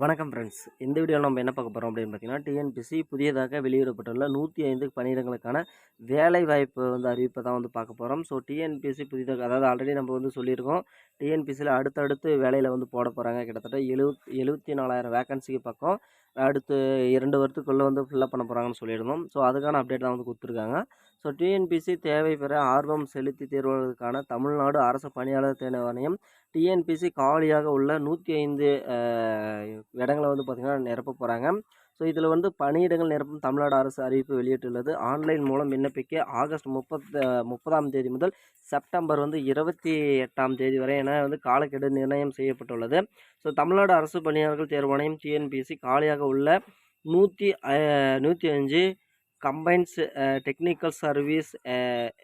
வணக்கம் ஃப்ரெண்ட்ஸ் இந்த வீடியோவில் நம்ம என்ன பார்க்க போகிறோம் அப்படின்னு பார்த்தீங்கன்னா டிஎன்பிசி புதியதாக வெளியிடப்பட்டுள்ள நூற்றி ஐந்து பணியிடங்களுக்கான வேலை வாய்ப்பு வந்து அறிவிப்பை தான் வந்து பார்க்க போகிறோம் ஸோ டிஎன்பிசி புதிதாக அதாவது ஆல்ரெடி நம்ம வந்து சொல்லியிருக்கோம். டிஎன்பிசியில் அடுத்தடுத்து வேலையில் வந்து போட போகிறாங்க கிட்டத்தட்ட எழுபத் எழுபத்தி நாலாயிரம் வேகன்சிக்கு பக்கம். அடுத்து இரண்டு வருடத்துக்குள்ளே வந்து ஃபில்லப் பண்ண போகிறாங்கன்னு சொல்லியிருந்தோம். ஸோ அதுக்கான அப்டேட் தான் வந்து கொடுத்துருக்காங்க. ஸோ டிஎன்பிசி தேவை பெற ஆர்வம் செலுத்தி தேர்வுகளுக்கான தமிழ்நாடு அரசு பணியாளர் தேர்வாணையம் டிஎன்பிசி காலியாக உள்ள நூற்றி ஐந்து இடங்களை வந்து பார்த்திங்கன்னா நிரப்ப போகிறாங்க ஸோ இதில் வந்து பணியிடங்கள் நிரப்பும் தமிழ்நாடு அரசு அறிவிப்பு வெளியிட்டுள்ளது. ஆன்லைன் மூலம் விண்ணப்பிக்க ஆகஸ்ட் முப்பத்து முப்பதாம் தேதி முதல் செப்டம்பர் வந்து இருபத்தி எட்டாம் தேதி வரை என வந்து காலக்கெடு நிர்ணயம் செய்யப்பட்டுள்ளது. ஸோ தமிழ்நாடு அரசு பணியாளர்கள் தேர்வாணையம் டிஎன்பிசி காலியாக உள்ள நூற்றி நூற்றி அஞ்சு கம்பைன்ஸ் டெக்னிக்கல் சர்வீஸ்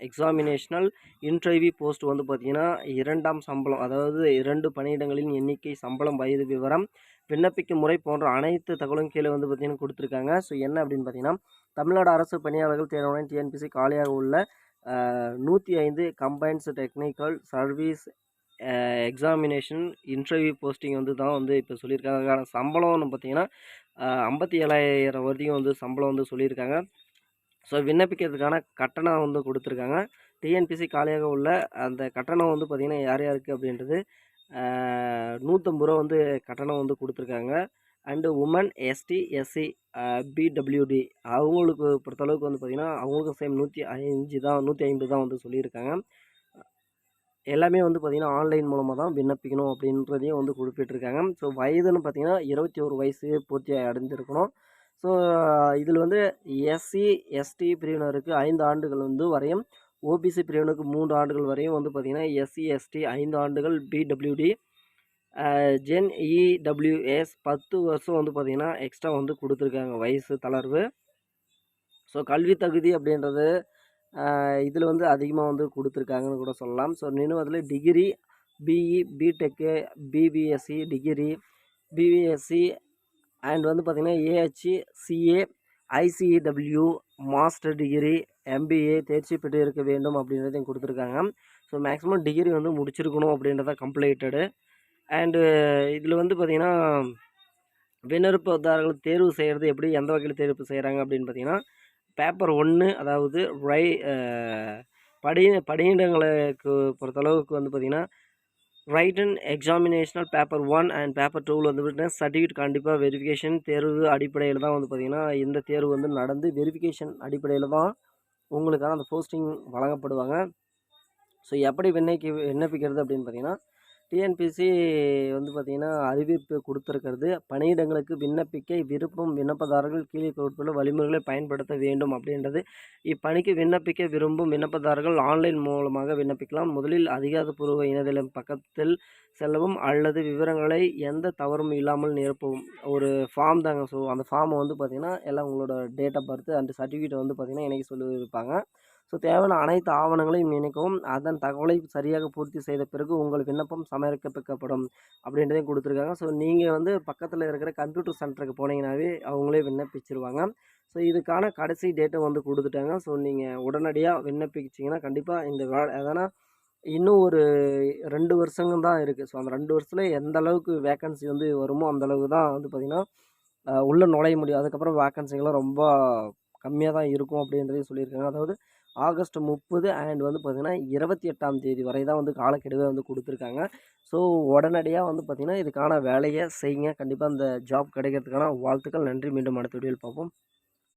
எக்ஸாமினேஷனல் இன்டர்வியூ போஸ்ட் வந்து பார்த்திங்கன்னா இரண்டாம் சம்பளம் அதாவது இரண்டு பணியிடங்களின் எண்ணிக்கை சம்பளம் வயது விவரம் விண்ணப்பிக்கும் முறை போன்ற அனைத்து தகவலும் கீழே வந்து பார்த்திங்கன்னா கொடுத்துருக்காங்க. ஸோ என்ன அப்படின்னு பார்த்தீங்கன்னா தமிழ்நாடு அரசு பணியாளர்கள் தேர்வாணையம் டிஎன்பிசி காலியாக உள்ள uh, நூற்றி ஐந்து combined technical service examination interview posting வந்து தான் வந்து இப்போ சொல்லியிருக்காங்க. ஆனால் சம்பளம்னு பார்த்தீங்கன்னா uh, ஐம்பத்தி ஏழாயிரம் வரைக்கும் வந்து சம்பளம் வந்து சொல்லியிருக்காங்க. ஸோ விண்ணப்பிக்கிறதுக்கான கட்டணம் வந்து கொடுத்துருக்காங்க. டிஎன்பிசி காலியாக உள்ள அந்த கட்டணம் வந்து பார்த்திங்கன்னா யார் யாருக்கு அப்படின்றது நூற்றம்பது ரூபா வந்து கட்டணம் வந்து கொடுத்துருக்காங்க. And women ST SC PWD அவங்களுக்கு பொறுத்தளவுக்கு வந்து பார்த்திங்கன்னா அவங்களுக்கும் சேம் நூற்றி அஞ்சு தான் நூற்றி ஐம்பது தான் வந்து சொல்லியிருக்காங்க. எல்லாமே வந்து பார்த்திங்கன்னா ஆன்லைன் மூலமாக தான் விண்ணப்பிக்கணும் அப்படின்றதையும் வந்து குறிப்பிட்டிருக்காங்க. ஸோ வயதுன்னு பார்த்திங்கன்னா இருபத்தி ஒரு வயசு பூர்த்தி அடைஞ்சிருக்கணும். ஸோ இதில் வந்து எஸ்சி எஸ்டி பிரிவினருக்கு ஐந்து ஆண்டுகள் வந்து வரையும். ஓபிசி பிரிவினருக்கு மூன்று ஆண்டுகள் வரையும் வந்து பார்த்திங்கன்னா எஸ்சி எஸ்டி ஐந்து ஆண்டுகள் பிடபிள்யூடி ஜென் இடபிள்யூஎஸ் பத்து வருஷம் வந்து பார்த்திங்கன்னா எக்ஸ்ட்ரா வந்து கொடுத்துருக்காங்க. வயசு தளர்வு. ஸோ கல்வி தகுதி அப்படின்றது இதில் வந்து அதிகமாக வந்து கொடுத்துருக்காங்கன்னு கூட சொல்லலாம். ஸோ நிறுவனத்தில் degree BE BTech BSc degree BSc and வந்து பார்த்திங்கன்னா AHC CA ஐசிஇடபிள்யூ master degree MBA தேர்ச்சி பெற்று இருக்க வேண்டும் அப்படின்றதையும் கொடுத்துருக்காங்க. ஸோ மேக்ஸிமம் டிகிரி வந்து முடிச்சிருக்கணும் அப்படின்றத கம்ப்ளீட்டடு அண்டு இதில் வந்து பார்த்திங்கன்னா விண்ணப்பதாரர்கள் தேர்வு செய்கிறது எப்படி எந்த வகையில் தேர்வு செய்கிறாங்க அப்படின்னு பார்த்திங்கன்னா பேப்பர் ஒன்று அதாவது ரை படி படியிடங்களுக்கு பொறுத்தளவுக்கு வந்து பார்த்திங்கன்னா ரைட்டன் எக்ஸாமினேஷனல் பேப்பர் ஒன் அண்ட் பேப்பர் டூவில் வந்து பார்த்திங்கன்னா சர்டிஃபிகேட் கண்டிப்பாக வெரிஃபிகேஷன் தேர்வு அடிப்படையில் தான் வந்து பார்த்திங்கன்னா இந்த தேர்வு வந்து நடந்து வெரிஃபிகேஷன் அடிப்படையில் தான் உங்களுக்கான அந்த போஸ்டிங் வழங்கப்படுவாங்க. ஸோ எப்படி விண்ணப்பிக்க விண்ணப்பிக்கிறது அப்படின்னு பார்த்திங்கன்னா டிஎன்பிசி வந்து பார்த்திங்கன்னா அறிவிப்பு கொடுத்துருக்கிறது. பணியிடங்களுக்கு விண்ணப்பிக்க விருப்பம் விண்ணப்பதாரர்கள் கீழே கொடுத்துள்ள வழிமுறைகளை பயன்படுத்த வேண்டும் அப்படின்றது. இப்பணிக்கு விண்ணப்பிக்க விரும்பும் விண்ணப்பதாரர்கள் ஆன்லைன் மூலமாக விண்ணப்பிக்கலாம். முதலில் அதிகாரப்பூர்வ இணையதளம் பக்கத்தில் செல்லவும் அல்லது விவரங்களை எந்த தவறும் இல்லாமல் நிரப்பவும். ஒரு ஃபார்ம் தாங்க. ஸோ அந்த ஃபார்மை வந்து பார்த்திங்கன்னா எல்லாம் உங்களோட date of birth and certificate வந்து பார்த்திங்கன்னா இன்றைக்கி சொல்லியிருப்பாங்க. ஸோ தேவையான அனைத்து ஆவணங்களையும் இணைக்கவும் அதன் தகவலை சரியாக பூர்த்தி செய்த பிறகு உங்கள் விண்ணப்பம் சமர்ப்பிக்கப்படும் அப்படின்றதையும் கொடுத்துருக்காங்க. ஸோ நீங்கள் வந்து பக்கத்தில் இருக்கிற கம்ப்யூட்டர் சென்டருக்கு போனீங்கன்னாவே அவங்களே விண்ணப்பிச்சிருவாங்க. ஸோ இதுக்கான கடைசி டேட்டை வந்து கொடுத்துட்டாங்க. ஸோ நீங்கள் உடனடியாக விண்ணப்பிச்சிங்கன்னா கண்டிப்பாக இந்த வே எதனா இன்னும் ஒரு ரெண்டு வருஷங்க தான் இருக்குது ஸோ அந்த ரெண்டு வருஷத்தில் எந்த அளவுக்கு வேக்கன்சி வந்து வருமோ அந்த அளவுக்கு தான் வந்து பார்த்திங்கன்னா உள்ளே நுழைய முடியும். அதுக்கப்புறம் வேக்கன்சிங்கெலாம் ரொம்ப கம்மியாக தான் இருக்கும் அப்படின்றதையும் சொல்லியிருக்காங்க. அதாவது ஆகஸ்ட் முப்பது அண்ட் வந்து பார்த்திங்கன்னா இருபத்தி எட்டாம் தேதி வரை தான் வந்து காலக்கெடுவை வந்து கொடுத்துருக்காங்க. ஸோ உடனடியாக வந்து பார்த்திங்கன்னா இதுக்கான வேலையை செய்யுங்க. கண்டிப்பாக அந்த ஜாப் கிடைக்கிறதுக்கான வாழ்த்துக்கள். நன்றி. மீண்டும் அடுத்த வீடியோவில் பார்ப்போம்.